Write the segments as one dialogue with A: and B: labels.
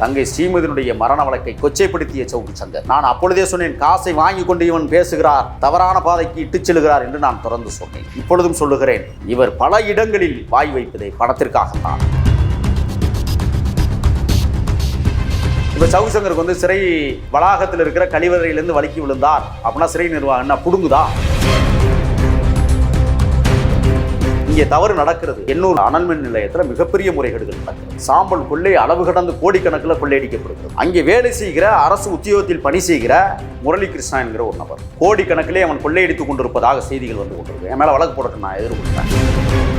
A: தங்கை ஸ்ரீமதியினுடைய மரண வழக்கை கொச்சைப்படுத்திய சவுக்கு சங்கர். நான் அப்பொழுதே சொன்னேன் காசை வாங்கி கொண்டு இவன் பேசுகிறார் தவறான பாதைக்கு இட்டுச் செல்கிறார் என்று நான் தொடர்ந்து சொன்னேன். இப்பொழுதும் சொல்லுகிறேன் இவர் பல இடங்களில் வாய் வைப்பதை பணத்திற்காகத்தான் இப்போ சவுக்கு சங்கருக்கு வந்து சிறை வளாகத்தில் இருக்கிற கழிவறையிலிருந்து வலிக்கி விழுந்தார். அப்படின்னா சிறை நிர்வாகம் என்ன புடுங்குதா? இங்கே தவறு நடக்கிறது எண்ணூர் அனல்மின் நிலையத்தில் மிகப்பெரிய முறைகேடுகள் நடக்கிறது. சாம்பல் கொள்ளை அளவு கடந்து கோடிக்கணக்கில் கொள்ளையடிக்கப்படுகிறது அங்கே வேலை செய்கிற அரசு உத்தியோகத்தில் பணி செய்கிற முரளி கிருஷ்ணா என்கிற ஒரு நபர். கோடிக்கணக்கிலே அவன் கொள்ளையடித்துக் கொண்டிருப்பதாக செய்திகள் வந்து கொண்டிருக்கு என் மேலே வழக்கு போடட்டும் நான் எதிர்கொள்கிறேன்.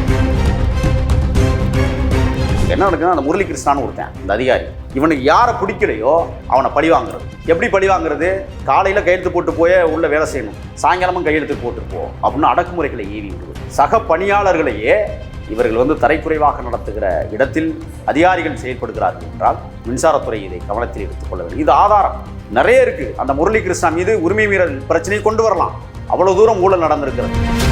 A: என்ன நடக்குதுன்னா அந்த முரளி கிருஷ்ணான்னு ஒருத்தன் இந்த அதிகாரி. இவனுக்கு யாரை பிடிக்கலையோ அவனை பழி வாங்குறது. எப்படி பழி வாங்குறது? காலையில் கையெழுத்து போட்டு போய் உள்ள வேலை செய்யணும். சாயங்காலமும் கையெழுத்து போட்டு போ அப்படின்னு அடக்குமுறைகளை ஏவி விடுவது. சக பணியாளர்களையே இவர்கள் வந்து தரைக்குறைவாக நடத்துகிற இடத்தில் அதிகாரிகள் செயல்படுகிறார்கள் என்றால் மின்சாரத்துறை இதை கவனத்தில் எடுத்துக்கொள்ள வேண்டும். இது ஆதாரம். நிறைய இருக்குது அந்த முரளி கிருஷ்ணா மீது உரிமை மீறல் பிரச்சனையை கொண்டு வரலாம். அவ்வளோ தூரம் ஊழல் நடந்திருக்கிறது.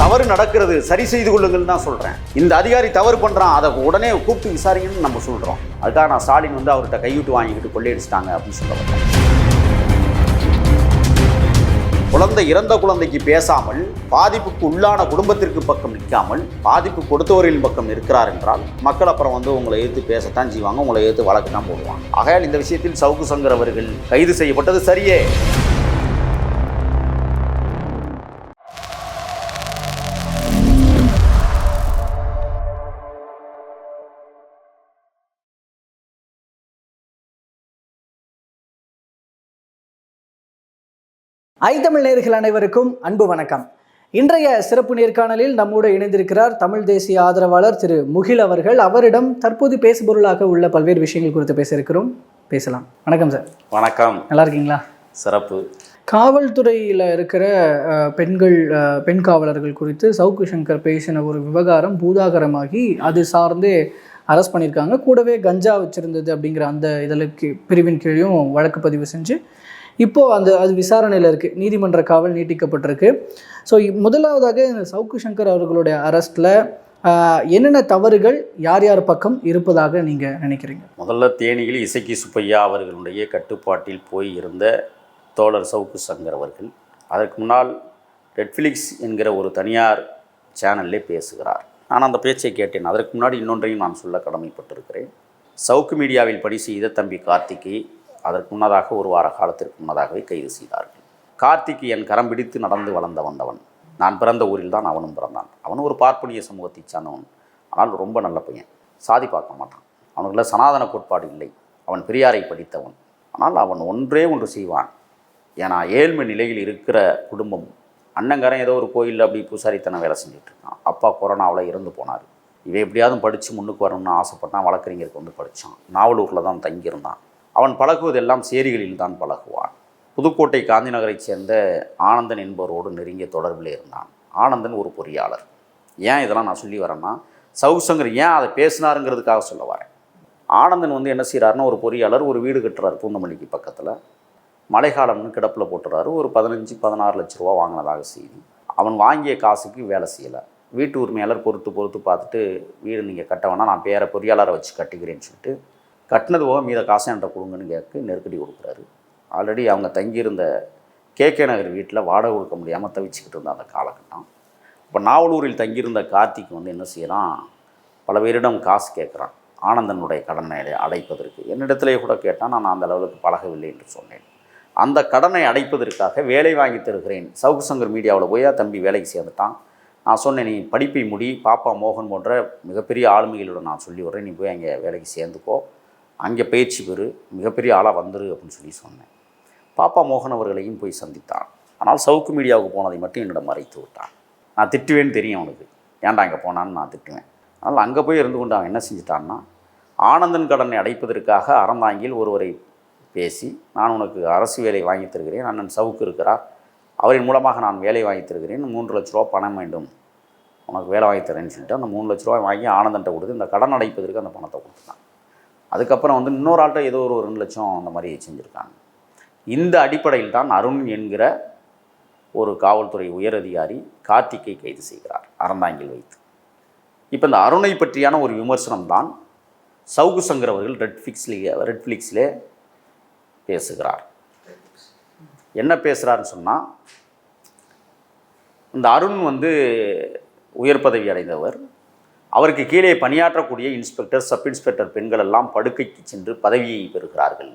A: தவறு நடக்கிறது சரி செய்து கொள்ளுங்கள்னு தான் சொல்கிறேன் இந்த அதிகாரி தவறு பண்ணுறான் அதை உடனே கூப்பிட்டு விசாரிங்கன்னு நம்ம சொல்கிறோம் அதுக்காக நான் ஸ்டாலின் வந்து அவர்கிட்ட கைவிட்டு வாங்கிக்கிட்டு கொள்ளையடிச்சிட்டாங்க அப்படின்னு சொல்ல வரேன். குழந்தை இறந்த குழந்தைக்கு பேசாமல் பாதிப்புக்கு உள்ளான குடும்பத்திற்கு பக்கம் நிற்காமல் பாதிப்பு கொடுத்தவர்களின் பக்கம் இருக்கிறார் என்றால் மக்கள் அப்புறம் வந்து உங்களை எதிர்த்து பேசத்தான் செய்வாங்க உங்களை எதிர்த்து வழக்கு தான் போடுவாங்க. ஆகையால் இந்த விஷயத்தில் சவுக்கு சங்கர் அவர்கள் கைது செய்யப்பட்டது சரியே.
B: ஐத்தமிழ் நேயர்கள் அனைவருக்கும் அன்பு வணக்கம். இன்றைய சிறப்பு நேர்காணலில் நம்மோடு இணைந்திருக்கிறார் தமிழ் தேசிய ஆதரவாளர் திரு முகில் அவர்கள். அவரிடம் தற்போது பேசுபொருளாக உள்ள பல்வேறு விஷயங்கள் குறித்து பேச இருக்கிறோம் பேசலாம். வணக்கம் சார்.
A: வணக்கம்.
B: நல்லா இருக்கீங்களா?
A: சிறப்பு.
B: காவல்துறையில் இருக்கிற பெண்கள் பெண் காவலர்கள் குறித்து சவுக்கு சங்கர் பேசின ஒரு விவகாரம் பூதாகரமாகி அது சார்ந்தே அரெஸ்ட் பண்ணியிருக்காங்க. கூடவே கஞ்சா வச்சிருந்தது அப்படிங்கிற அந்த இதழுக்கு பிரிவின் கீழும் வழக்கு பதிவு செஞ்சு இப்போது அந்த அது விசாரணையில் இருக்குது நீதிமன்ற காவல் நீட்டிக்கப்பட்டிருக்கு. ஸோ முதலாவதாக இந்த சவுக்கு சங்கர் அவர்களுடைய அரெஸ்ட்டில் என்னென்ன தவறுகள் யார் யார் பக்கம் இருப்பதாக நீங்கள் நினைக்கிறீங்க?
A: முதல்ல தேனியில் இசைக்கி சுப்பையா அவர்களுடைய கட்டுப்பாட்டில் போய் இருந்த தோழர் சவுக்கு சங்கர் அவர்கள் அதற்கு முன்னால் நெட்ஃப்ளிக்ஸ் என்கிற ஒரு தனியார் சேனல்லே பேசுகிறார். நான் அந்த பேச்சை கேட்டேன். அதற்கு முன்னாடி இன்னொன்றையும் நான் சொல்ல கடமைப்பட்டிருக்கிறேன். சவுக்கு மீடியாவில் பணி செய்த தம்பி கார்த்திகை அதற்கு முன்னதாக ஒரு வார காலத்திற்கு முன்னதாகவே கைது செய்தார்கள். கார்த்திக்கு என் கரம் பிடித்து நடந்து வளர்ந்த வந்தவன். நான் பிறந்த ஊரில் தான் அவனும் பிறந்தான். அவனும் ஒரு பார்ப்பனிய சமூகத்தைச் சார்ந்தவன். ஆனால் ரொம்ப நல்ல பையன். சாதி பார்க்க மாட்டான். அவனுக்குள்ள சனாதன கோட்பாடு இல்லை. அவன் பெரியாரை படித்தவன். ஆனால் அவன் ஒன்றே ஒன்று செய்வான். ஏன்னா ஏழ்மை நிலையில் இருக்கிற குடும்பம் அண்ணங்காரன் ஏதோ ஒரு கோயிலில் அப்படி பூசாரித்தனம் வேலை செஞ்சுட்டு இருக்கான் அப்பா கொரோனாவில் இறந்து போனார். இவன் எப்படியாவது படித்து முன்னுக்கு வரணும்னு ஆசைப்பட்டான். வழக்கறிஞருக்கு வந்து படித்தான் நாவலூரில் தான் தங்கியிருந்தான். அவன் பழகுவதெல்லாம் சேரிகளில் தான் பழகுவான். புதுக்கோட்டை காந்தி நகரைச் சேர்ந்த ஆனந்தன் என்பவரோடு நெருங்கிய தொடர்பில் இருந்தான். ஆனந்தன் ஒரு பொறியாளர். ஏன் இதெல்லாம் நான் சொல்லி வரேன்னா சவுசங்கர் ஏன் அதை பேசினாருங்கிறதுக்காக சொல்ல வரேன். ஆனந்தன் வந்து என்ன செய்கிறாருன்னா ஒரு பொறியாளர் ஒரு வீடு கட்டுறாரு பூந்தமல்லிக்கு பக்கத்தில். மழைக்காலம்னு கிடப்பில் போட்டுறாரு. ஒரு பதினஞ்சு பதினாறு லட்ச ரூபா வாங்கினதாக செய்தி. அவன் வாங்கிய காசுக்கு வேலை செய்யலை. வீட்டு உரிமையாளர் பொறுத்து பொறுத்து பார்த்துட்டு வீடு நீங்கள் கட்ட வேணாம் நான் பேர பொறியாளரை வச்சு கட்டுகிறேன்னு சொல்லிட்டு கட்டினது போக மீத காசை என்கிட்ட கொடுங்கன்னு கேட்க நெருக்கடி கொடுக்குறாரு. ஆல்ரெடி அவங்க தங்கியிருந்த கேகே நகர் வீட்டில் வாடகை கொடுக்க முடியாமல் தவிச்சுக்கிட்டு இருந்த அந்த காலகட்டம். இப்போ நாவலூரில் தங்கியிருந்த கார்த்திக் வந்து என்ன செய்கிறான் பல பேரிடம் காசு கேட்குறான். ஆனந்தனுடைய கடனை அடைப்பதற்கு. என்னிடத்திலே கூட கேட்டால் நான் அந்த அளவுக்கு பழகவில்லை என்று சொன்னேன். அந்த கடனை அடைப்பதற்காக வேலை வாங்கி தருகிறேன். சவுக்கு சங்கர் மீடியாவில் போய் தம்பி வேலைக்கு சேர்ந்துட்டான். நான் சொன்னேன் நீ படிப்பை முடி பாப்பா மோகன் போன்ற மிகப்பெரிய ஆளுமைகளோட நான் சொல்லி விட்றேன் நீ போய் அங்கே வேலைக்கு சேர்ந்துக்கோ. அங்கே பயிற்சி பெறு மிகப்பெரிய ஆளாக வந்துரு அப்படின்னு சொல்லி சொன்னேன். பாப்பா மோகன் அவர்களையும் போய் சந்தித்தான். ஆனால் சவுக்கு மீடியாவுக்கு போனதை மட்டும் என்னிடம் மறைத்து விட்டான். நான் திட்டுவேன்னு தெரியும் அவனுக்கு. ஏன்டா அங்கே போனான்னு நான் திட்டுவேன். அதனால் அங்கே போய் இருந்து கொண்டு அவன் என்ன செஞ்சிட்டான்னா ஆனந்தன் கடனை அடைப்பதற்காக அறந்தாங்கில் ஒருவரை பேசி நான் உனக்கு அரசு வேலை வாங்கி தருகிறேன் அண்ணன் சவுக்கு இருக்கிறார். அவரின் மூலமாக நான் வேலை வாங்கி தருகிறேன் மூன்று லட்ச ரூபா பணம் வேண்டும். உனக்கு வேலை வாங்கி தரேன்னு சொல்லிட்டு அந்த மூணு லட்ச ரூபாய் வாங்கி ஆனந்தன்ட்ட கொடுத்து இந்த கடன் அடைப்பதற்கு அந்த பணத்தை கொடுத்துட்டான் அதுக்கப்புறம் வந்து இன்னொரு ஆள்கிட்ட ஏதோ ஒரு ரெண்டு லட்சம் அந்த மாதிரி செஞ்சுருக்காங்க. இந்த அடிப்படையில் தான் அருண் என்கிற ஒரு காவல்துறை உயரதிகாரி கார்த்திக்கை கைது செய்கிறார் அறந்தாங்கில் வைத்து. இப்போ இந்த அருணை பற்றியான ஒரு விமர்சனம் தான் சவுகு சங்கர் அவர்கள் ரெட்ஃபிக்ஸ்லேயே ரெட்ஃப்ளிக்ஸ்லே பேசுகிறார். என்ன பேசுகிறாருன்னு சொன்னால் இந்த அருண் வந்து உயர் பதவி அடைந்தவர் அவருக்கு கீழே பணியாற்றக்கூடிய இன்ஸ்பெக்டர் சப் இன்ஸ்பெக்டர் பெண்கள் எல்லாம் படுக்கைக்கு சென்று பதவியை பெறுகிறார்கள்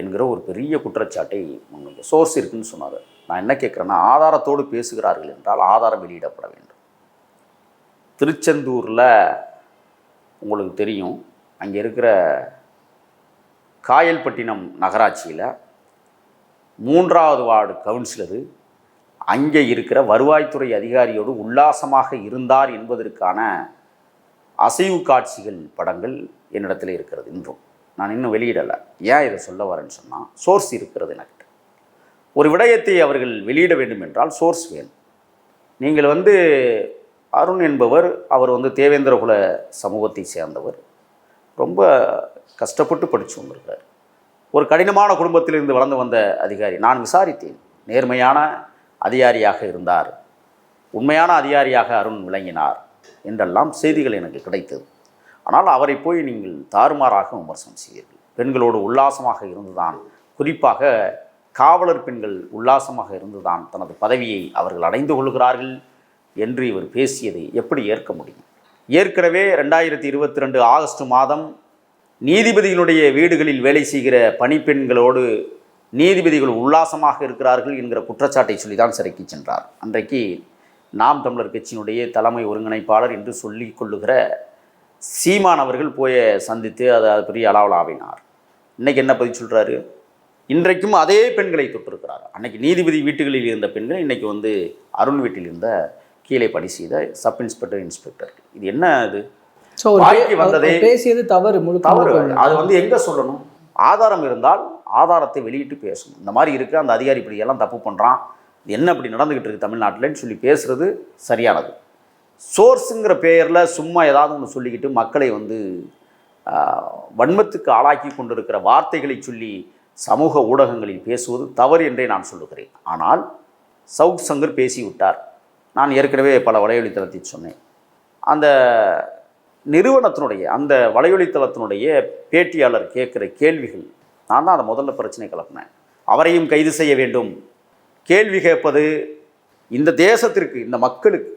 A: என்கிற ஒரு பெரிய குற்றச்சாட்டை முன்வைக்க. சோர்ஸ் இருக்குன்னு சொன்னார். நான் என்ன கேட்குறேன்னா ஆதாரத்தோடு பேசுகிறார்கள் என்றால் ஆதாரம் வெளியிடப்பட வேண்டும். திருச்செந்தூரில் உங்களுக்கு தெரியும் அங்கே இருக்கிற காயல்பட்டினம் நகராட்சியில் மூன்றாவது வார்டு கவுன்சிலரு அங்கே இருக்கிற வருவாய்த்துறை அதிகாரியோடு உல்லாசமாக இருந்தார் என்பதற்கான அசைவு காட்சிகள் படங்கள் என்னிடத்தில் இருக்கிறது இன்றும். நான் இன்னும் வெளியிடலை. ஏன் இதை சொல்ல வரேன்னு சொன்னால் சோர்ஸ் இருக்கிறது எனக்கு ஒரு விடயத்தை அவர்கள் வெளியிட வேண்டும் என்றால் சோர்ஸ் வேணும். நீங்கள் வந்து அருண் என்பவர் அவர் வந்து தேவேந்திரகுல சமூகத்தை சேர்ந்தவர். ரொம்ப கஷ்டப்பட்டு படித்து வந்திருக்கார் ஒரு கடினமான குடும்பத்திலிருந்து வளர்ந்து வந்த அதிகாரி. நான் விசாரித்தேன். நேர்மையான அதிகாரியாக இருந்தார். உண்மையான அதிகாரியாக அருண் விளங்கினார். என்றெல்லாம் செய்திகள் எனக்கு கிடைத்தது. ஆனால் அவரை போய் நீங்கள் தாறுமாறாக விமர்சனம் செய்வீர்கள். பெண்களோடு உல்லாசமாக இருந்துதான். குறிப்பாக காவலர் பெண்கள் உல்லாசமாக இருந்துதான் தனது பதவியை அவர்கள் அடைந்து கொள்கிறார்கள் என்று இவர் பேசியதை எப்படி ஏற்க முடியும்? ஏற்கனவே ரெண்டாயிரத்தி இருபத்தி ரெண்டு ஆகஸ்ட் மாதம் நீதிபதிகளுடைய வீடுகளில் வேலை செய்கிற பணிப்பெண்களோடு நீதிபதிகள் உல்லாசமாக இருக்கிறார்கள் என்கிற குற்றச்சாட்டை சொல்லி தான் சிறைக்கு சென்றார். அன்றைக்கு நாம் தமிழர் கட்சியினுடைய தலைமை ஒருங்கிணைப்பாளர் என்று சொல்லிக் கொள்ளுகிற சீமான் அவர்கள் போய் சந்தித்து அதை அது பெரிய அளவலாவினார் இன்னைக்கு என்ன பதில் சொல்கிறாரு இன்றைக்கும் அதே பெண்களை தொட்டிருக்கிறார். அன்னைக்கு நீதிபதி வீட்டுகளில் இருந்த பெண்கள் இன்னைக்கு வந்து அருண் வீட்டில் இருந்த கீழே பணி செய்த சப் இன்ஸ்பெக்டர் இன்ஸ்பெக்டர். இது என்ன
B: பே-
A: வந்ததே-
B: பேசியது தவறு
A: தவறு. அது வந்து எங்கே சொல்லணும்? ஆதாரம் இருந்தால் ஆதாரத்தை வெளியிட்டு பேசணும். இந்த மாதிரி இருக்குது அந்த அதிகாரி இப்படி எல்லாம் தப்பு பண்ணுறான் என்ன இப்படி நடந்துக்கிட்டு இருக்கு தமிழ்நாட்டிலன்னு சொல்லி பேசுறது சரியானது. சோர்ஸுங்கிற பெயரில் சும்மா ஏதாவது ஒன்று சொல்லிக்கிட்டு மக்களை வந்து வன்மத்துக்கு ஆளாக்கி கொண்டிருக்கிற வார்த்தைகளை சொல்லி சமூக ஊடகங்களில் பேசுவது தவறு என்றே நான் சொல்லுகிறேன். ஆனால் சவுக் சங்கர் பேசிவிட்டார். நான் ஏற்கனவே பல வலையொலித்தளத்தில் சொன்னேன். அந்த நிறுவனத்தினுடைய அந்த வலையொலித்தளத்தினுடைய பேட்டியாளர் கேட்குற கேள்விகள் நான் தான் அதை முதல்ல பிரச்சனை கிளப்பினேன். அவரையும் கைது செய்ய வேண்டும். கேள்வி கேட்பது இந்த தேசத்திற்கு இந்த மக்களுக்கு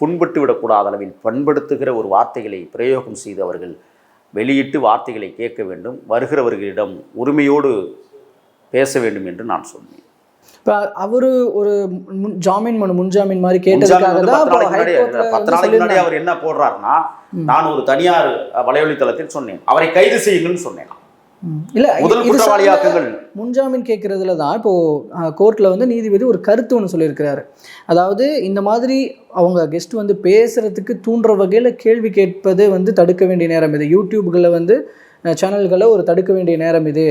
A: புண்பட்டு விடக்கூடாத அளவில் பண்படுத்துகிற ஒரு வார்த்தைகளை பிரயோகம் செய்து அவர்கள் வெளியிட்டு வார்த்தைகளை கேட்க வேண்டும். வருகிறவர்களிடம் உரிமையோடு பேச வேண்டும் என்று நான் சொன்னேன்.
B: இப்ப அவரு ஒரு முன் ஜாமீன் மனு முன்ஜாமீன் மாதிரி கேட்டதுக்காக
A: பத்து நாளைக்கு முன்னாடி. அவர் என்ன போடுறாருன்னா நான் ஒரு தனியார் வலையொலித்தளத்தில் சொன்னேன். அவரை கைது செய்யுங்கன்னு சொன்னேன்.
B: இல்ல
A: முதல் குற்றவாளியாக்குங்கள்.
B: முன்ஜாமீன் கேட்கறதுல தான் இப்போ கோர்ட்டில் வந்து நீதிபதி ஒரு கருத்து ஒன்று சொல்லியிருக்கிறாரு. அதாவது இந்த மாதிரி அவங்க கெஸ்ட் வந்து பேசுறதுக்கு தூண்டுற வகையில் கேள்வி கேட்பது வந்து தடுக்க வேண்டிய நேரம் இது. யூடியூப்களில் வந்து சேனல்களை ஒரு தடுக்க வேண்டிய நேரம் இது.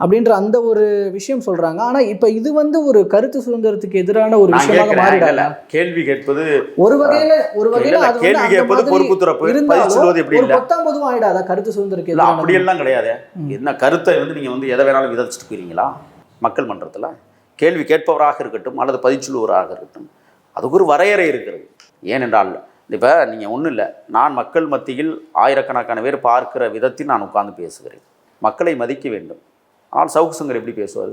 B: அப்படின்ற அந்த ஒரு விஷயம் சொல்றாங்க. ஆனா இப்போ இது வந்து ஒரு கருத்து சுதந்திரத்துக்கு எதிரான ஒரு விஷயமாக மாறிடல
A: கேள்வி கேட்பது
B: ஒரு வகையில ஒரு வகையில
A: கேள்வி கேட்பது பொறுப்பு துறப்பு சொல்வது எப்படி இல்ல?
B: பத்தாம் பொதுவும் ஆயிடாதா கருத்து சுதந்திரத்துக்கு எதிரான
A: அப்படியெல்லாம் கிடையாது. என்ன கருத்தை வந்து நீங்க வந்து எதை வேணாலும் விதைச்சிட்டு போயிருங்களா மக்கள் மன்றத்துல? கேள்வி கேட்பவராக இருக்கட்டும் அல்லது பதில் சொல்லுவராக இருக்கட்டும் அதுக்கு ஒரு வரையறை இருக்கிறது. ஏனென்றால் இப்போ நீங்கள் ஒன்றும் இல்லை. நான் மக்கள் மத்தியில் ஆயிரக்கணக்கான பேர் பார்க்கிற விதத்தில் நான் உட்கார்ந்து பேசுகிறேன். மக்களை மதிக்க வேண்டும். ஆனால் சவுக்கு சங்கர் எப்படி பேசுவார்?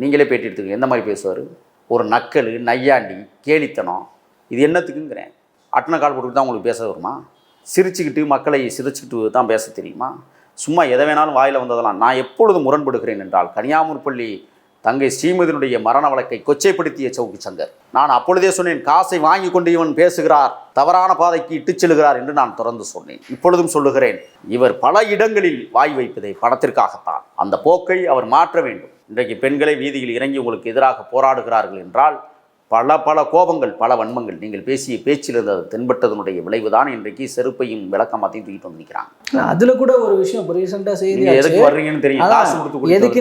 A: நீங்களே பேட்டி எடுத்துக்கங்க. எந்த மாதிரி பேசுவார்? ஒரு நக்கல் நையாண்டி கேலித்தனம் இது என்னத்துக்குங்கிறேன். அட்டனை கால் போட்டுக்கிட்டு தான் உங்களுக்கு பேச வருமா? சிரிச்சுக்கிட்டு மக்களை சிரிச்சுக்கிட்டு தான் பேச தெரியுமா? சும்மா எதை வேணாலும் வாயில் வந்ததெல்லாம் நான் எப்பொழுது முரண்படுகிறேன் என்றால் கன்னியாகுமரி பள்ளி தங்கை ஸ்ரீமதியினுடைய மரண வழக்கை கொச்சைப்படுத்திய சவுக்கு சங்கர். நான் அப்பொழுதே சொன்னேன் காசை வாங்கி கொண்டு இவன் பேசுகிறார் தவறான பாதைக்கு இட்டுச் செல்கிறார் என்று நான் தொடர்ந்து சொன்னேன். இப்பொழுதும் சொல்லுகிறேன் இவர் பல இடங்களில் வாய் வைப்பதை பணத்திற்காகத்தான் அந்த போக்கை அவர் மாற்ற வேண்டும். இன்றைக்கு பெண்களை வீதியில் இறங்கி உங்களுக்கு எதிராக போராடுகிறார்கள் என்றால் பல பல கோபங்கள் பல வன்மங்கள். நீங்கள் பேசிய பேச்சில் இருந்தது தென்பட்டதனுடைய விளைவுதான். இன்றைக்கு செருப்பையும் விளக்கமாத்தையும் தூக்கிட்டு வந்து நிற்கிறாங்க
B: அதுல கூட ஒரு விஷயம் இப்போ ரீசெண்டாக செய்தி
A: எதுக்கு வர்றீங்கன்னு தெரியும்.
B: அதான்,
A: காசு கொடுத்து
B: எதுக்கு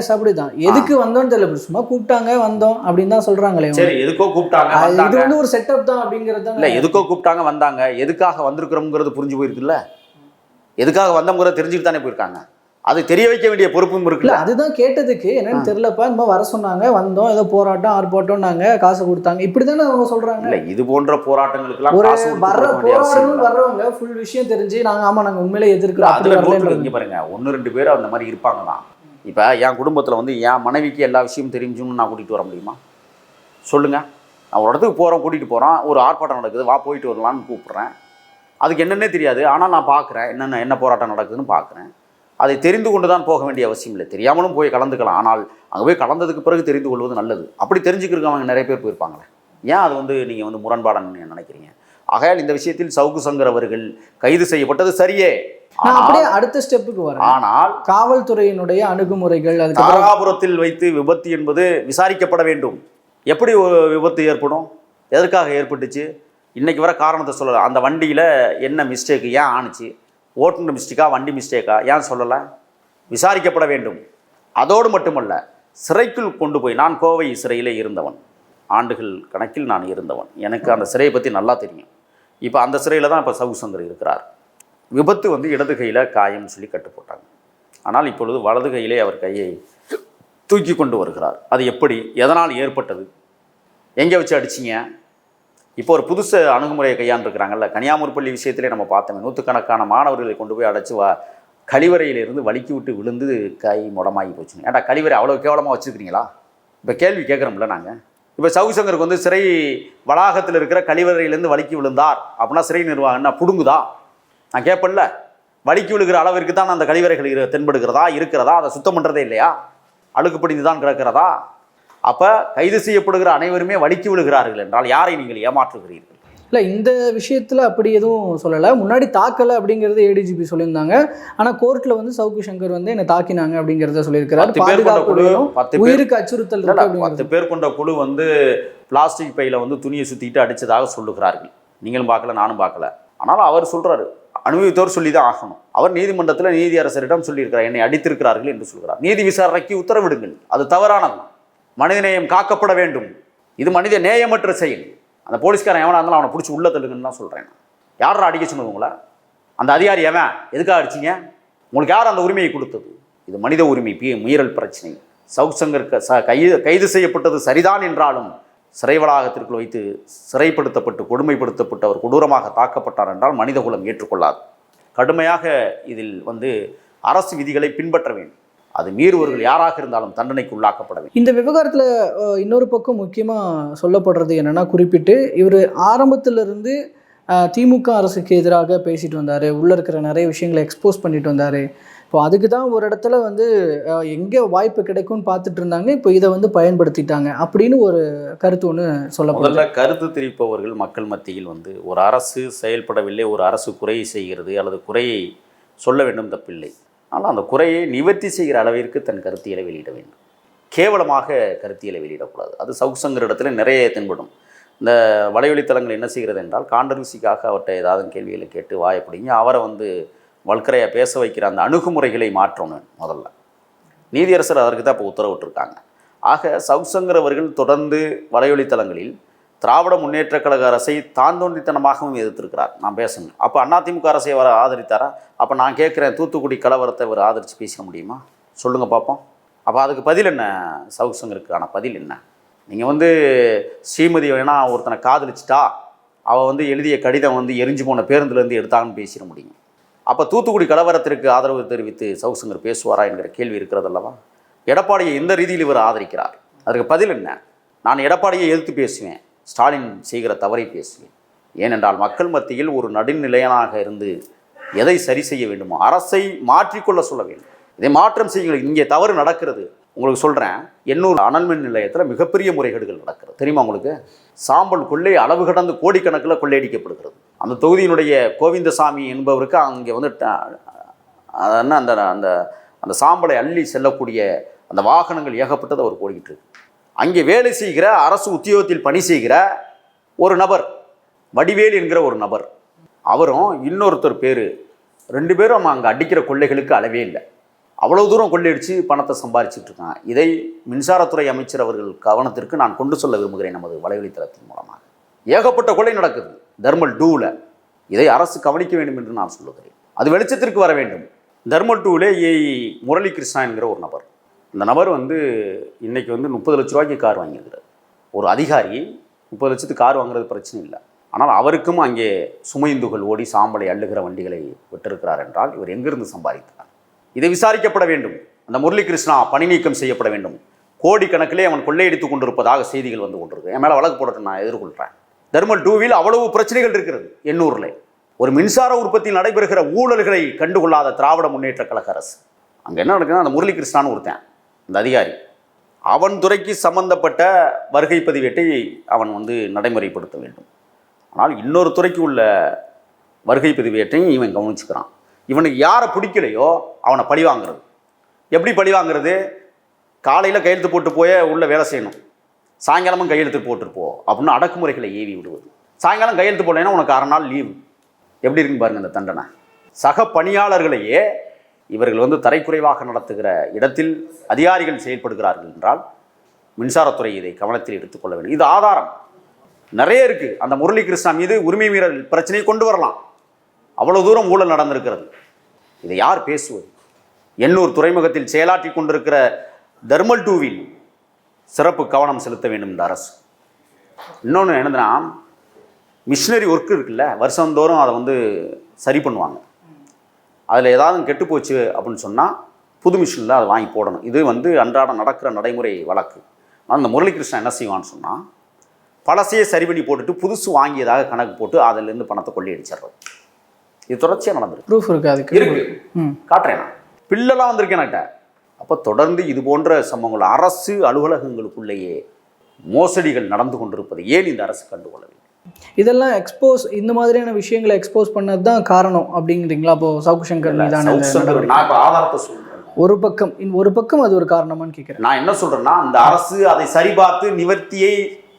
B: எஸ் அப்படிதான். எதுக்கு வந்தோம்னு தெரியல. சும்மா கூப்பிட்டாங்க வந்தோம் அப்படின்னு தான் சொல்றாங்களே.
A: சரி எதுக்கோ கூப்பிட்டாங்க
B: அது இது வந்து ஒரு செட்டப் தான் அப்படிங்கிறது
A: இல்ல எதுக்கோ கூப்பிட்டாங்க வந்தாங்க. எதுக்காக வந்திருக்கிறோம்ங்கிறது புரிஞ்சு போயிருக்குல்ல? எதுக்காக வந்தோங்கிறத தெரிஞ்சுட்டு தானே போயிருக்காங்க? அது தெரிய வைக்க வேண்டிய பொறுப்பும் இருக்குல்ல?
B: அதுதான் கேட்டதுக்கு. என்னன்னு தெரியலப்பா இந்த மாதிரி வர சொன்னாங்க வந்தோம் ஏதோ போராட்டம் ஆர்ப்பாட்டம்னாங்க காசு கொடுத்தாங்க. இப்படிதானே அவங்க சொல்றாங்க.
A: இல்ல இது போன்ற போராட்டங்களுக்கெல்லாம்
B: ஒரு வர்ற
A: இல்ல.
B: வர்றவங்க ஃபுல் விஷயம் தெரிஞ்சு நாங்க ஆமா நாங்க உண்மையிலே எதிர்க்கிறோம்.
A: அதுல இங்க பாருங்க. ஒன்று ரெண்டு பேர் அந்த மாதிரி இருப்பாங்க தான் இப்போ என் குடும்பத்தில் வந்து என் மனைவிக்கு எல்லா விஷயமும் தெரிஞ்சுன்னு நான் கூட்டிகிட்டு வர முடியுமா? சொல்லுங்க. நான் ஒரு இடத்துக்கு போகிறோம் கூட்டிகிட்டு போகிறோம் ஒரு ஆர்ப்பாட்டம் நடக்குது வா போயிட்டு வரலான்னு கூப்பிட்றேன். அதுக்கு என்னென்னே தெரியாது. ஆனால் நான் பார்க்குறேன் என்னென்ன என்ன போராட்டம் நடக்குதுன்னு பார்க்குறேன் அதை தெரிந்து கொண்டு தான் போக வேண்டிய அவசியம் இல்லை. தெரியாமலும் போய் கலந்துக்கலாம். ஆனால் அங்கே போய் கலந்ததுக்கு பிறகு தெரிந்து கொள்வது நல்லது. அப்படி தெரிஞ்சுக்கிறவங்க நிறைய பேர் போயிருப்பாங்களே. ஏன் அது வந்து நீங்கள் வந்து முரண்பாடன்னு நினைக்கிறீங்க? ஆகையால் இந்த விஷயத்தில் சவுக்கு சங்கர் அவர்கள் கைது செய்யப்பட்டது சரியே.
B: அப்படியே அடுத்த ஸ்டெப்புக்கு வரேன்.
A: ஆனால்
B: காவல்துறையினுடைய அணுகுமுறைகள்
A: தாராபுரத்தில் வைத்து விபத்து என்பது விசாரிக்கப்பட வேண்டும். எப்படி ஒரு விபத்து ஏற்படும்? எதற்காக ஏற்பட்டுச்சு? இன்னைக்கு வர காரணத்தை சொல்லலை. அந்த வண்டியில் என்ன மிஸ்டேக் ஏன் ஆணுச்சு? ஓட்டுநர் மிஸ்டேக்கா வண்டி மிஸ்டேக்கா? ஏன் சொல்லலை? விசாரிக்கப்பட வேண்டும். அதோடு மட்டுமல்ல சிறைக்குள் கொண்டு போய் நான் கோவை சிறையில் இருந்தவன். ஆண்டுகள் கணக்கில் நான் இருந்தவன். எனக்கு அந்த சிறையை பற்றி நல்லா தெரியும். இப்போ அந்த சிறையில் தான் இப்போ சவு இருக்கிறார். விபத்து வந்து இடது கையில் காயம்னு சொல்லி கட்டு போட்டாங்க ஆனால் இப்பொழுது வலது கையிலே அவர் கையை தூக்கி கொண்டு வருகிறார். அது எப்படி? எதனால் ஏற்பட்டது? எங்கே வச்சு அடிச்சிங்க? இப்போ ஒரு புதுசு அணுகுமுறையை கையாண்டுருக்கிறாங்கல்ல கன்னியாகுமரி பள்ளி விஷயத்திலே நம்ம பார்த்தோமே நூற்றுக்கணக்கான மாணவர்களை கொண்டு போய் அடைச்சி வா கழிவறையிலிருந்து வலிக்கி விட்டு விழுந்து கை முடமாகி போச்சுங்க. ஏன்டா கழிவறை அவ்வளோ கேவலமாக வச்சுருக்கிறீங்களா? இப்போ கேள்வி கேட்குறோம்ல நாங்கள் இப்போ சவுசங்கருக்கு வந்து சிறை வளாகத்தில் இருக்கிற கழிவறையிலேருந்து வலிக்கி விழுந்தார் அப்படின்னா சிறை நிர்வாகம்னா புடுங்குதா? நான் கேட்பேன்ல வலிக்கி விழுகிற அளவிற்கு தான் அந்த கழிவறைகள் இரு தென்படுகிறதா இருக்கிறதா அதை சுத்தம் பண்ணுறதே இல்லையா? அழுக்கு படிந்து தான் கிடக்கிறதா? அப்போ கைது செய்யப்படுகிற அனைவருமே வலிக்கி விழுகிறார்கள் என்றால் யாரை நீங்கள் ஏமாற்றுகிறீர்கள்?
B: இல்ல இந்த விஷயத்துல அப்படி எதுவும் சொல்லலை. முன்னாடி தாக்கல அப்படிங்கறது ஏடிஜிபி சொல்லியிருந்தாங்க. ஆனா கோர்ட்ல வந்து சவுக்கு சங்கர் வந்து என்ன தாக்கினாங்க அப்படிங்கறத சொல்லியிருக்கிறாரு.
A: பேர்
B: உயிருக்கு அச்சுறுத்தல்
A: பத்து பேர் கொண்ட குழு வந்து பிளாஸ்டிக் பையில வந்து துணியை சுத்திட்டு அடிச்சதாக சொல்லுகிறார்கள். நீங்களும் பார்க்கல நானும் பார்க்கல. ஆனாலும் அவர் சொல்றாரு அனுபவித்தவர் சொல்லி தான் ஆகணும். அவர் நீதிமன்றத்தில் நீதியரசரிடம் சொல்லியிருக்கிறார் என்னை அடித்திருக்கிறார்கள் என்று சொல்கிறார். நீதி விசாரணைக்கு உத்தரவிடுங்கள். அது தவறானது. மனிதநேயம் காக்கப்பட வேண்டும். இது மனித நேயமற்ற செயல். அந்த போலீஸ்காரன் எவனா இருந்தாலும் அவனை பிடிச்சி உள்ள தள்ளுங்கன்னு தான் சொல்கிறேன் யாரா அடிக்க சொன்னது உங்களை? அந்த அதிகாரி எவன்? எதுக்காக அடிச்சிங்க? உங்களுக்கு யார் அந்த உரிமையை கொடுத்தது? இது மனித உரிமை பி. மீறல் பிரச்சனை. சவுக் சங்கர் க- ச- கைது கைது செய்யப்பட்டது சரிதான் என்றாலும் சிறை வளாகத்திற்குள் வைத்து சிறைப்படுத்தப்பட்டு கொடுமைப்படுத்தப்பட்டு அவர் கொடூரமாக தாக்கப்பட்டார் என்றால் மனிதகுலம் ஏற்றுக்கொள்ளாது. கடுமையாக இதில் வந்து அரசு விதிகளை பின்பற்ற வேண்டும். அது மீறுவர்கள் யாராக இருந்தாலும் தண்டனைக்கு உள்ளாக்கப்பட வேண்டும்.
B: இந்த விவகாரத்துல இன்னொரு பக்கம் முக்கியமா சொல்லப்படுறது என்னன்னா குறிப்பிட்டு இவர் ஆரம்பத்துல இருந்து அஹ், திமுக அரசுக்கு எதிராக பேசிட்டு வந்தாரு. உள்ள இருக்கிற நிறைய விஷயங்களை எக்ஸ்போஸ் பண்ணிட்டு வந்தாரு. இப்போ அதுக்கு தான் ஒரு இடத்துல வந்து எங்கே வாய்ப்பு கிடைக்கும்னு பார்த்துட்டு இருந்தாங்க. இப்போ இதை வந்து பயன்படுத்திட்டாங்க அப்படின்னு ஒரு கருத்து ஒன்று சொல்லப்படுது.
A: முதல்ல கருத்து தெரிவிப்பவர்கள் மக்கள் மத்தியில் வந்து ஒரு அரசு செயல்படவில்லை ஒரு அரசு குறை செய்கிறது அல்லது குறையை சொல்ல வேண்டும் தப்பில்லை. ஆனால் அந்த குறையை நிவர்த்தி செய்கிற அளவிற்கு தன் கருத்தியலை வெளியிட வேண்டும். கேவலமாக கருத்தியலை வெளியிடக்கூடாது. அது சவுசங்கர் இடத்துல நிறைய தென்படும். இந்த வலைவழித்தளங்கள் என்ன செய்கிறது என்றால் காண்டரூசிக்காக அவர்கிட்ட ஏதாவது கேள்விகளை கேட்டு வாய அவரை வந்து வல்கரையாக பேச வைக்கிற அந்த அணுகுமுறைகளை மாற்றணும் முதல்ல. நீதியரசர் அதற்கு தான் இப்போ உத்தரவிட்டிருக்காங்க. ஆக சவுசங்கர் அவர்கள் தொடர்ந்து வலையொலித்தளங்களில் திராவிட முன்னேற்றக் கழக அரசை தாந்தோண்டித்தனமாகவும் எதிர்த்திருக்கிறார். நான் பேசணும் அப்போ அதிமுக அரசை அவர் ஆதரித்தாரா? அப்போ நான் கேட்குறேன் தூத்துக்குடி கலவரத்தை அவர் ஆதரித்து பேச முடியுமா? சொல்லுங்கள் பார்ப்போம் அப்போ அதுக்கு பதில் என்ன சவுசங்கருக்கான பதில் என்ன? நீங்கள் வந்து ஸ்ரீமதி வேணா ஒருத்தனை காதலிச்சிட்டா அவள் வந்து எழுதிய கடிதம் வந்து எரிஞ்சு போன பேருந்துலேருந்து எடுத்தாங்கன்னு பேசிட முடியும். அப்போ தூத்துக்குடி கலவரத்திற்கு ஆதரவு தெரிவித்து சவுசங்கர் பேசுவாரா என்கிற கேள்வி இருக்கிறது அல்லவா? எடப்பாடியை எந்த ரீதியில் இவர் ஆதரிக்கிறார். அதற்கு பதில் என்ன? நான் எடப்பாடியை எதிர்த்து பேசுவேன். ஸ்டாலின் செய்கிற தவறை பேசுவேன். ஏனென்றால் மக்கள் மத்தியில் ஒரு நடுநிலையனாக இருந்து எதை சரி செய்ய வேண்டுமோ அரசை மாற்றிக்கொள்ள சொல்ல வேண்டும். இதை மாற்றம் செய்யுங்கள். இங்கே தவறு நடக்கிறது. உங்களுக்கு சொல்கிறேன் எண்ணூர் அனல்மின் நிலையத்தில் மிகப்பெரிய முறைகேடுகள் நடக்கிறது. தெரியுமா உங்களுக்கு? சாம்பல் கொள்ளை அளவு கடந்து கோடிக்கணக்கில் கொள்ளையடிக்கப்படுகிறது. அந்த தொகுதியினுடைய கோவிந்தசாமி என்பவருக்கு அங்கே வந்து ட- அந்த அந்த அந்த சாம்பலை அள்ளி செல்லக்கூடிய அந்த வாகனங்கள் ஏகப்பட்டது அவர் ஓடிக்கிட்டு இருக்கு. அங்கே வேலை செய்கிற அரசு உத்தியோகத்தில் பணி செய்கிற ஒரு நபர் வடிவேல் என்கிற ஒரு நபர். அவரும் இன்னொருத்தர் பேர். ரெண்டு பேரும் அங்கே அடிக்கிற கொள்ளைகளுக்கு அளவே இல்லை. அவ்வளோ தூரம் கொள்ளையடிச்சு பணத்தை சம்பாரிச்சிட்டு இருக்கான். இதை மின்சாரத்துறை அமைச்சர் அவர்கள் கவனத்திற்கு நான் கொண்டு சொல்ல விரும்புகிறேன் நமது வலைவழித்தளத்தின் மூலமாக. ஏகப்பட்ட கொள்ளை நடக்குது. தர்மல் டூவில் இதை அரசு கவனிக்க வேண்டும் என்று நான் சொல்லுகிறேன். அது வெளிச்சத்திற்கு வர வேண்டும். தர்மல் டூவிலே ஏ முரளி கிருஷ்ணா என்கிற ஒரு நபர். இந்த நபர் வந்து இன்றைக்கி வந்து முப்பது லட்ச ரூபாய்க்கு கார் வாங்கியிருக்கிறார். ஒரு அதிகாரி முப்பது லட்சத்துக்கு கார் வாங்குறது பிரச்சனை இல்லை. ஆனால் அவருக்கும் அங்கே சுமைந்துகள் ஓடி சாம்பலை அள்ளுகிற வண்டிகளை விட்டிருக்கிறார் என்றால் இவர் எங்கிருந்து சம்பாதித்தார் இதை விசாரிக்கப்பட வேண்டும். அந்த முரளிகிருஷ்ணா பணி நீக்கம் செய்யப்பட வேண்டும். கோடிக்கணக்கிலே அவன் கொள்ளையடித்துக் கொண்டிருப்பதாக செய்திகள் வந்து கொண்டிருக்கு. என் மேலே வழக்கு போடட்டும் நான் எதிர்கொள்கிறேன் தர்மல் டூவில் அவ்வளவு பிரச்சனைகள் இருக்கிறது எண்ணூரில். ஒரு மின்சார உற்பத்தியில் நடைபெறுகிற ஊழல்களை கண்டுகொள்ளாத திராவிட முன்னேற்ற கழக அரசு. அங்கே என்ன நடக்குதுன்னா அந்த முரளிகிருஷ்ணான்னு ஒருத்தன் அந்த அதிகாரி. அவன் துறைக்கு சம்பந்தப்பட்ட வருகை பதிவேட்டை அவன் வந்து நடைமுறைப்படுத்த வேண்டும். ஆனால் இன்னொரு துறைக்கு உள்ள வருகை பதிவேட்டையும் இவன் கவனிச்சுக்கிறான். இவனுக்கு யாரை பிடிக்கலையோ அவனை பழி வாங்குறது. எப்படி பழி வாங்குறது? காலையில் கையெழுத்து போட்டு போய் உள்ள வேலை செய்யணும். சாயங்காலமும் கையெழுத்து போட்டுருப்போம் அப்படின்னு அடக்குமுறைகளை ஏவி விடுவது. சாயங்காலம் கையெழுத்து போடலைன்னா உனக்கு அரை நாள் லீவு எப்படி இருக்குன்னு பாருங்கள் இந்த தண்டனை. சக பணியாளர்களையே இவர்கள் வந்து தரைக்குறைவாக நடத்துகிற இடத்தில் அதிகாரிகள் செயல்படுகிறார்கள் என்றால் மின்சாரத்துறை இதை கவனத்தில் எடுத்துக்கொள்ள வேண்டும். இது ஆதாரம். நிறைய இருக்குது அந்த முரளி கிருஷ்ணா மீது உரிமை மீறல் பிரச்சனையை கொண்டு வரலாம். அவ்வளோ தூரம் ஊழல் நடந்திருக்கிறது. இதை யார் பேசுவது? எண்ணூர் துறைமுகத்தில் செயலாற்றி கொண்டிருக்கிற தர்மல் டூவில் சிறப்பு கவனம் செலுத்த வேண்டும் இந்த அரசு. இன்னொன்று என்னதுன்னா மிஷினரி ஒர்க் இருக்குல்ல வருஷந்தோறும் அதை வந்து சரி பண்ணுவாங்க. அதில் ஏதாவது கெட்டு போச்சு அப்படின்னு சொன்னால் புது மிஷினில் அதை வாங்கி போடணும். இது வந்து அன்றாடம் நடக்கிற நடைமுறை வழக்கு. ஆனால் இந்த முரளிகிருஷ்ணன் என்ன செய்வான்னு சொன்னால் பழசையே சரி பண்ணி போட்டுட்டு புதுசு வாங்கியதாக கணக்கு போட்டு அதிலிருந்து பணத்தை கொள்ளையடிச்சிடுறது. இது தொடர்ச்சியாக நடந்திருக்கு.
B: ப்ரூஃப் இருக்கு அதுக்கு.
A: இருக்கு. காட்டுறேன் நான். பிள்ளெல்லாம் வந்திருக்கேன் என்கிட்ட. அப்போ தொடர்ந்து இது போன்ற சம்பவங்கள் அரசு அலுவலகங்களுக்குள்ளேயே மோசடிகள் நடந்து கொண்டிருப்பதை ஏன் இந்த அரசு கண்டுகொள்ளவில்லை?
B: இதெல்லாம் எக்ஸ்போஸ் இந்த மாதிரியான விஷயங்களை எக்ஸ்போஸ் பண்ணது தான் காரணம் அப்படிங்கிறீங்களா? அப்போ சவுக்கு சங்கர் மீதான
A: நான் இப்போ ஆதாரத்தை
B: ஒரு பக்கம் ஒரு பக்கம் அது ஒரு காரணமான்னு கேட்குறேன்
A: நான் என்ன சொல்றேன்னா இந்த அரசு அதை சரிபார்த்து நிவர்த்தியை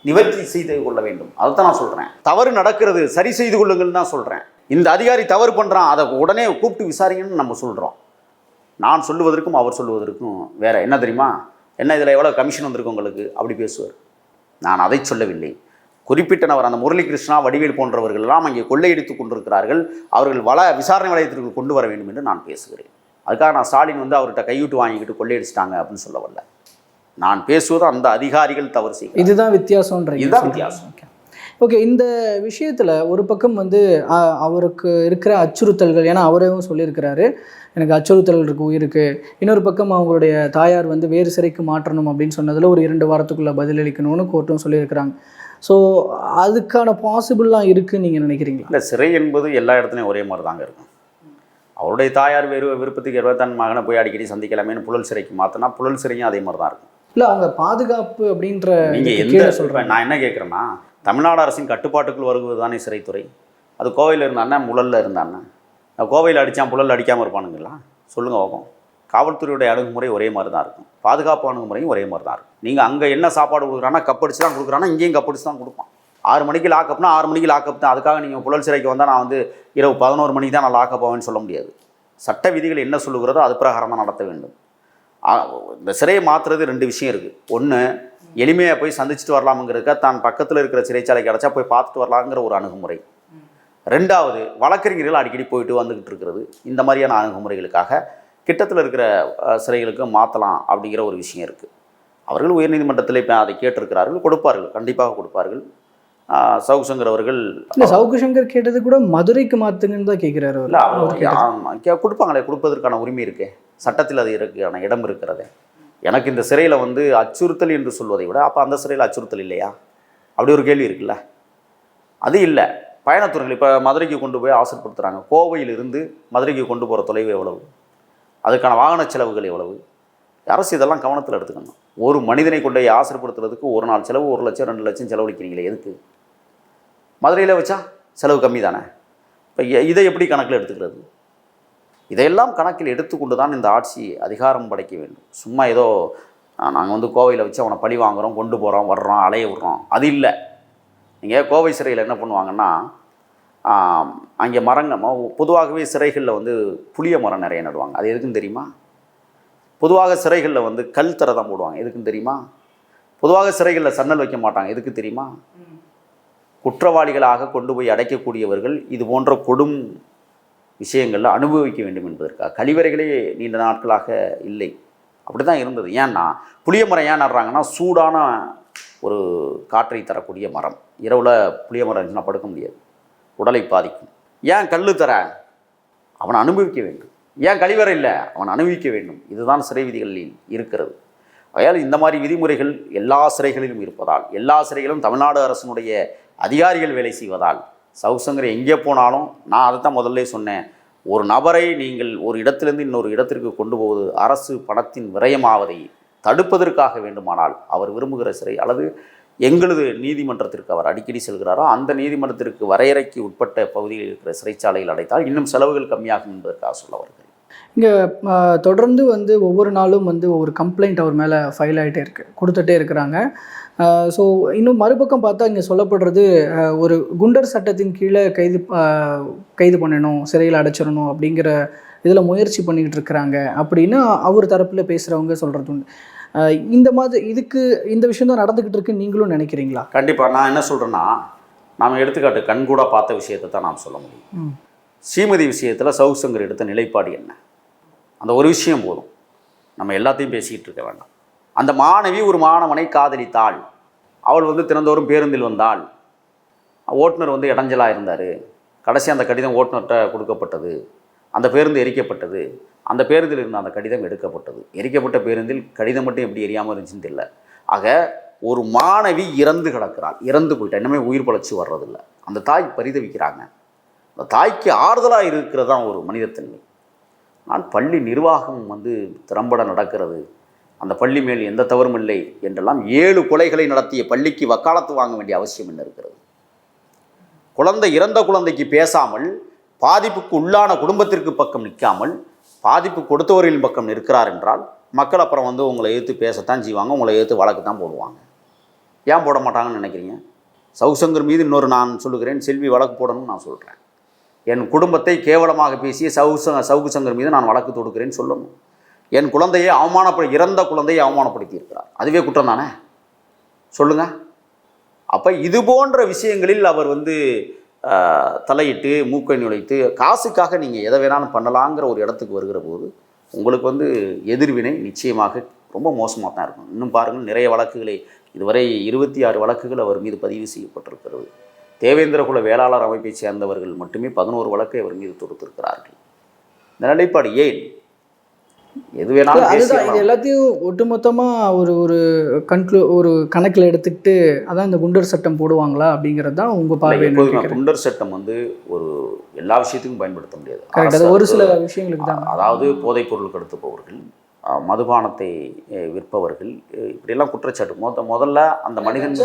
A: நிவர்த்தி செய்து கொள்ள வேண்டும். அதைத்தான் நான் சொல்றேன். தவறு நடக்கிறது சரி செய்து கொள்ளுங்கள்னு தான் சொல்றேன். இந்த அதிகாரி தவறு பண்றான் அதை உடனே கூப்பிட்டு விசாரிங்கன்னு நம்ம சொல்றோம். நான் சொல்லுவதற்கும் அவர் சொல்லுவதற்கும் வேற என்ன தெரியுமா? என்ன இதில் எவ்வளோ கமிஷன் வந்திருக்கு உங்களுக்கு? அப்படி பேசுவார். நான் அதை சொல்லவில்லை. குறிப்பிட்ட நபர் அந்த முரளி கிருஷ்ணா வடிவேல் போன்றவர்கள் எல்லாம் அங்கே கொள்ளையடித்துக் கொண்டிருக்கிறார்கள். அவர்கள் வள விசாரணை வளையத்திற்கு கொண்டு வர வேண்டும் என்று நான் பேசுகிறேன். அதுக்காக நான் ஸ்டாலின் வந்து அவர்கிட்ட கையூட்டு வாங்கிக்கிட்டு கொள்ளையடிச்சிட்டாங்க அப்படின்னு சொல்ல வரல. நான் பேசுவது அந்த அதிகாரிகள் தவறு செய்கிறார்கள்.
B: இதுதான் வித்தியாசம்ன்றீங்க
A: இதுதான் வித்தியாசம்.
B: ஓகே. இந்த விஷயத்தில் ஒரு பக்கம் வந்து அவருக்கு இருக்கிற அச்சுறுத்தல்கள் ஏன்னா அவரேவும் சொல்லியிருக்கிறாரு. எனக்கு அச்சுறுத்தல் இருக்கு உயிருக்கு. இன்னொரு பக்கம் அவங்களுடைய தாயார் வந்து வேறு சிறைக்கு மாற்றணும் அப்படின்னு சொன்னதில் ஒரு இரண்டு வாரத்துக்குள்ளே பதிலளிக்கணும்னு கோர்ட்டும் சொல்லியிருக்கிறாங்க. ஸோ அதுக்கான பாசிபிள்லாம் இருக்குன்னு நீங்கள் நினைக்கிறீங்களா?
A: இல்லை சிறை என்பது எல்லா இடத்துலையும் ஒரே மாதிரி தாங்க இருக்கும். அவருடைய தாயார் வேறு விருப்பத்துக்கு ஏற்ப தன் மகனை போய் அடிக்கடி சந்திக்கலாமேன்னு புழல் சிறைக்கு மாற்றினா புழல் சிறையும் அதே மாதிரி தான் இருக்கும்.
B: இல்லை அவங்க பாதுகாப்பு அப்படின்ற
A: நீங்கள் எந்த சொல்கிறேன் நான் என்ன கேட்குறேன்னா தமிழ்நாடு அரசின் கட்டுப்பாட்டுக்குள் வருவது தானே சிறைத்துறை? அது கோவையில் இருந்தானே முழல்ல இருந்தானே கோவையில் அடித்தான் புழல் அடிக்காமல் இருப்பானுங்களா? சொல்லுங்கள் பார்ப்போம் காவல்துறையுடைய அணுகுமுறை ஒரே மாதிரி தான் இருக்கும். பாதுகாப்பு அணுகுமுறையும் ஒரே மாதிரி தான் இருக்கும். நீங்கள் அங்கே என்ன சாப்பாடு கொடுக்குறானா கப்படிச்சு தான் கொடுக்குறானா இங்கேயும் கப்படிச்சு தான் கொடுப்பான். ஆறு மணிக்கு லாக்கப்னா ஆறு மணிக்கு லாக்கப் தான். அதுக்காக நீங்கள் புழல் சிறைக்கு வந்தால் நான் வந்து இரவு பதினோரு மணிக்கு தான் நான் லாக்கப் ஆவேன்னு சொல்ல முடியாது. சட்ட விதிகள் என்ன சொல்லுகிறதோ அது பிரகாரம் தான் நடத்த வேண்டும். இந்த சிறையை மாற்றுறது ரெண்டு விஷயம் இருக்குது ஒன்று எளிமையாக போய் சந்திச்சுட்டு வரலாமுங்கிறதுக்காக தான் பக்கத்தில் இருக்கிற சிறைச்சாலை கிடச்சா போய் பார்த்துட்டு வரலாங்கிற ஒரு அணுகுமுறை. ரெண்டாவது வழக்கறிஞர்கள் அடிக்கடி போயிட்டு வந்துக்கிட்டு இருக்கிறது. இந்த மாதிரியான அணுகுமுறைகளுக்காக கிட்டத்தில் இருக்கிற சிறைகளுக்கு மாற்றலாம் அப்படிங்கிற ஒரு விஷயம் இருக்குது அவர்கள் உயர்நீதிமன்றத்தில் இப்போ அதை கேட்டிருக்கிறார்கள் கொடுப்பார்கள் கண்டிப்பாக கொடுப்பார்கள். ஆஹ், சவுக் சங்கர் அவர்கள்
B: இல்லை சவுக்கு சங்கர் கேட்டது கூட மதுரைக்கு மாற்றுங்கன்னு தான் கேட்குறாரு
A: இல்லை அவர் கொடுப்பாங்களே கொடுப்பதற்கான உரிமை இருக்கே. சட்டத்தில் அது இருக்குக்கான இடம் இருக்கிறதே. எனக்கு இந்த சிறையில் வந்து அச்சுறுத்தல் என்று சொல்வதை விட அப்போ அந்த சிறையில் அச்சுறுத்தல் இல்லையா? அப்படி ஒரு கேள்வி இருக்குல்ல? அது இல்லை. பயணத்துறைகள் இப்போ மதுரைக்கு கொண்டு போய் ஆசைப்படுத்துகிறாங்க கோவையிலிருந்து மதுரைக்கு கொண்டு போகிற தொலைவு எவ்வளவு? அதுக்கான வாகன செலவுகள் எவ்வளவு? அரசு இதெல்லாம் கவனத்தில் எடுத்துக்கணும். ஒரு மனிதனை கொண்டு போய் ஆசைப்படுத்துறதுக்கு ஒரு நாள் செலவு ஒரு லட்சம் ரெண்டு லட்சம் செலவழிக்கிறீங்களே எதுக்கு? மதுரையில் வச்சா செலவு கம்மி தானே? இப்போ இதை எப்படி கணக்கில் எடுத்துக்கிறது? இதையெல்லாம் கணக்கில் எடுத்துக்கொண்டு தான் இந்த ஆட்சி அதிகாரம் படைக்க வேண்டும். சும்மா ஏதோ நாங்கள் வந்து கோவையில் வச்சு அவனை பழி வாங்குறோம் கொண்டு போகிறோம் வர்றோம் அலைய விட்றோம். அது இல்லை. நீங்கள் கோவை சிறையில் என்ன பண்ணுவாங்கன்னா அங்கே மரங்கள் பொதுவாகவே சிறைகளில் வந்து புளிய மரம் நிறைய நடுவாங்க. அது எதுக்குன்னு தெரியுமா? பொதுவாக சிறைகளில் வந்து கல் தரை தான் போடுவாங்க. எதுக்குன்னு தெரியுமா? பொதுவாக சிறைகளில் சன்னல் வைக்க மாட்டாங்க. எதுக்கு தெரியுமா? குற்றவாளிகளாக கொண்டு போய் அடைக்கக்கூடியவர்கள் இது போன்ற கொடும் விஷயங்களில் அனுபவிக்க வேண்டும் என்பதற்காக. கழிவறைகளே நீண்ட நாட்களாக இல்லை. அப்படி தான் இருந்தது. ஏன்னா புளிய மரம் ஏன் நடுறாங்கன்னா சூடான ஒரு காற்றை தரக்கூடிய மரம். இரவில் புளிய மரம் இருந்துச்சுன்னா படுக்க முடியாது. உடலை பாதிக்கும். ஏன் கல் தர? அவன் அனுபவிக்க வேண்டும். ஏன் கழிவறை இல்லை? அவன் அனுபவிக்க வேண்டும். இதுதான் சிறை விதிகளில் இருக்கிறது. ஆகையால் இந்த மாதிரி விதிமுறைகள் எல்லா சிறைகளிலும் இருப்பதால் எல்லா சிறைகளும் தமிழ்நாடு அரசினுடைய அதிகாரிகள் வேலை செய்வதால் சவுசங்கர் எங்கே போனாலும் நான் அதை தான் முதல்ல சொன்னேன். ஒரு நபரை நீங்கள் ஒரு இடத்திலிருந்து இன்னொரு இடத்திற்கு கொண்டு போவது அரசு பணத்தின் விரயமாவதை தடுப்பதற்காக வேண்டுமானால் அவர் விரும்புகிற சிறை அல்லது எங்களது நீதிமன்றத்திற்கு அவர் அடிக்கடி செல்கிறாரோ அந்த நீதிமன்றத்திற்கு வரையறைக்கு உட்பட்ட பகுதியில் இருக்கிற சிறைச்சாலையில் அடைத்தால் இன்னும் செலவுகள் கம்மியாகும் என்பதற்காக சொல்ல வருகிறேன்.
B: இங்கே தொடர்ந்து வந்து ஒவ்வொரு நாளும் வந்து ஒவ்வொரு கம்ப்ளைண்ட் அவர் மேலே ஃபைல் ஆகிட்டே இருக்கு கொடுத்துட்டே இருக்கிறாங்க. ஸோ இன்னும் மறுபக்கம் பார்த்தா இங்கே சொல்லப்படுறது ஒரு குண்டர் சட்டத்தின் கீழே கைது கைது பண்ணணும் சிறையில் அடைச்சிடணும் அப்படிங்கிற இதில் முயற்சி பண்ணிக்கிட்டு இருக்கிறாங்க அப்படின்னு அவர் தரப்பில் பேசுகிறவங்க சொல்கிறது உண்டு இந்த மாதிரி இதுக்கு இந்த விஷயம் தான் நடந்துக்கிட்டு இருக்குன்னு நீங்களும் நினைக்கிறீங்களா?
A: கண்டிப்பாக நான் என்ன சொல்கிறேன்னா நாம் எடுத்துக்காட்டு கண்கூட பார்த்த விஷயத்தை தான் நாம் சொல்ல முடியும். ஸ்ரீமதி விஷயத்தில் சவுசங்கர் எடுத்த நிலைப்பாடு என்ன? அந்த ஒரு விஷயம் போதும். நம்ம எல்லாத்தையும் பேசிக்கிட்டு இருக்க வேண்டாம். அந்த மாணவி ஒரு மாணவனை காதலித்தாள். அவள் வந்து தினந்தோறும் பேருந்தில் வந்தாள். ஓட்டுநர் வந்து இடைஞ்சலாக இருந்தார். கடைசி அந்த கடிதம் ஓட்டுநர்கிட்ட கொடுக்கப்பட்டது. அந்த பேருந்து எரிக்கப்பட்டது. அந்த பேருந்தில் இருந்த அந்த கடிதம் எடுக்கப்பட்டது. எரிக்கப்பட்ட பேருந்தில் கடிதம் மட்டும் எப்படி எரியாமல் இருந்துச்சுன்னு தெரியல. ஆக ஒரு மாணவி இறந்து கிடக்கிறாள். இறந்து போயிட்டா. இன்னுமே உயிர் பழச்சி வர்றதில்ல. அந்த தாய் பரிதவிக்கிறாங்க. அந்த தாய்க்கு ஆறுதலாக இருக்கிறது தான் ஒரு மனிதத்தன்மை. நான் பள்ளி நிர்வாகம் வந்து திறம்பட நடக்கிறது. அந்த பள்ளி மேல் எந்த தவறும் இல்லை என்றெல்லாம் ஏழு கொலைகளை நடத்திய பள்ளிக்கு வக்காலத்து வாங்க வேண்டிய அவசியம் என்ன இருக்கிறது? குழந்தை இறந்த குழந்தைக்கு பேசாமல் பாதிப்புக்கு உள்ளான குடும்பத்திற்கு பக்கம் நிற்காமல் பாதிப்பு கொடுத்தவர்களின் பக்கம் நிற்கிறார் என்றால் மக்கள் அப்புறம் வந்து உங்களை எதிர்த்து பேசத்தான் செய்வாங்க உங்களை எதிர்த்து வழக்கு தான் போடுவாங்க. ஏன் போட மாட்டாங்கன்னு நினைக்கிறீங்க? சவுசங்கர் மீது இன்னொரு நான் சொல்லுகிறேன் செல்வி வழக்கு போடணும்னு நான் சொல்கிறேன் என் குடும்பத்தை கேவலமாக பேசிய சவுச சவுக்கு சங்கர் மீது நான் வழக்கு தொடுக்கிறேன்னு சொல்லணும். என் குழந்தையை அவமானப்படு இறந்த குழந்தையை அவமானப்படுத்தி இருக்கிறார் அதுவே குற்றம் தானே? சொல்லுங்கள் அப்போ இது போன்ற விஷயங்களில் அவர் வந்து தலையிட்டு மூக்கை நுழைத்து காசுக்காக நீங்கள் எதை வேணாலும் பண்ணலாங்கிற ஒரு இடத்துக்கு வருகிற போது உங்களுக்கு வந்து எதிர்வினை நிச்சயமாக ரொம்ப மோசமாக தான் இருக்கும். இன்னும் பாருங்கள் நிறைய வழக்குகளை இதுவரை இருபத்தி ஆறு வழக்குகள் அவர் மீது பதிவு செய்யப்பட்டிருக்கிறது. தேவேந்திரகுல வேளாளர் அமைப்பைச் சேர்ந்தவர்கள் மட்டுமே பதினோரு வழக்கை அவர் மீது தொடுத்திருக்கிறார்கள். இந்த நிலைப்பாடு ஏன்? எது வேணாலும்
B: அதுதான் இது. எல்லாத்தையும் ஒட்டுமொத்தமாக ஒரு ஒரு கன்க்ளூ ஒரு கணக்கில் எடுத்துக்கிட்டு அதான் இந்த குண்டர் சட்டம் போடுவாங்களா அப்படிங்கிறது தான் உங்கள் பார்வை
A: குண்டர் சட்டம் வந்து ஒரு எல்லா விஷயத்துக்கும் பயன்படுத்த முடியாது.
B: கரெக்ட் அது
A: அரசு
B: ஒரு சில விஷயங்களுக்கு தான்.
A: அதாவது போதைப் பொருள் கடத்துபவர்கள் மதுபானத்தை விற்பவர்கள் இப்படியெல்லாம் குற்றச்சாட்டு. முத முதல்ல அந்த மனிதன்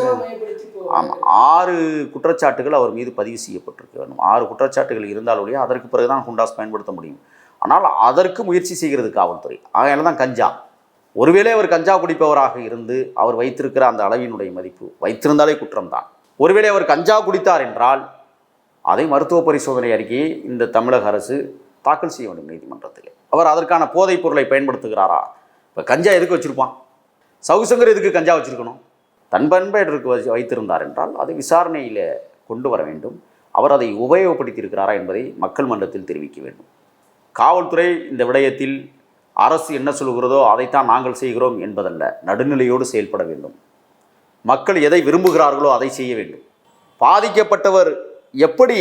A: ஆமாம் ஆறு குற்றச்சாட்டுகள் அவர் மீது பதிவு செய்யப்பட்டிருக்க வேண்டும். ஆறு குற்றச்சாட்டுகள் இருந்தால் ஒழிய அதற்கு பிறகுதான் குண்டாஸ் பயன்படுத்த முடியும். ஆனால் அதற்கு முயற்சி செய்கிறது காவல்துறை. அதனால தான் கஞ்சா. ஒருவேளை அவர் கஞ்சா குடிப்பவராக இருந்து அவர் வைத்திருக்கிற அந்த அளவினுடைய மதிப்பு வைத்திருந்தாலே குற்றம்தான். ஒருவேளை அவர் கஞ்சா குடித்தார் என்றால் அதை மருத்துவ பரிசோதனை அறிக்கையை இந்த தமிழக அரசு தாக்கல் செய்ய வேண்டும் நீதிமன்றத்தில். அவர் அதற்கான போதைப் பொருளை பயன்படுத்துகிறாரா? இப்போ கஞ்சா எதுக்கு வச்சுருப்பான்? சவுசங்கர் எதுக்கு கஞ்சா வச்சுருக்கணும்? தன் பண்பேடருக்கு வச்சு வைத்திருந்தார் என்றால் அதை விசாரணையில் கொண்டு வர வேண்டும். அவர் அதை உபயோகப்படுத்தி இருக்கிறாரா என்பதை மக்கள் மன்றத்தில் தெரிவிக்க வேண்டும். காவல்துறை இந்த விடயத்தில் அரசு என்ன சொல்கிறதோ அதைத்தான் நாங்கள் செய்கிறோம் என்பதல்ல. நடுநிலையோடு செயல்பட வேண்டும். மக்கள் எதை விரும்புகிறார்களோ அதை செய்ய வேண்டும். பாதிக்கப்பட்டவர் எப்படி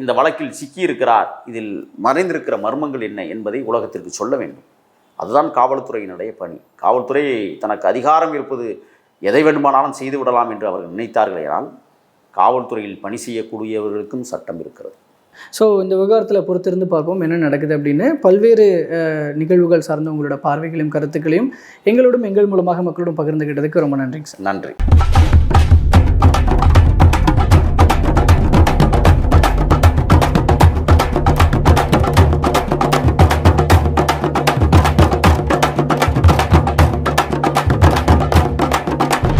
A: இந்த வழக்கில் சிக்கியிருக்கிறார் இதில் மறைந்திருக்கிற மர்மங்கள் என்ன என்பதை உலகத்திற்கு சொல்ல வேண்டும். அதுதான் காவல்துறையினுடைய பணி. காவல்துறை தனக்கு அதிகாரம் இருப்பது எதை வேண்டுமானாலும் செய்து விடலாம் என்று அவர்கள் நினைத்தார்களேனால் காவல்துறையில் பணி செய்யக்கூடியவர்களுக்கும் சட்டம் இருக்கிறது.
B: ஸோ இந்த விவகாரத்தில் பொறுத்திருந்து பார்ப்போம் என்ன நடக்குது அப்படின்னு. பல்வேறு நிகழ்வுகள் சார்ந்த உங்களோட பார்வைகளையும் கருத்துக்களையும் எங்களோடும் எங்கள் மூலமாக மக்களோடும் பகிர்ந்துக்கிட்டதுக்கு ரொம்ப நன்றிங்க சார்.
A: நன்றி.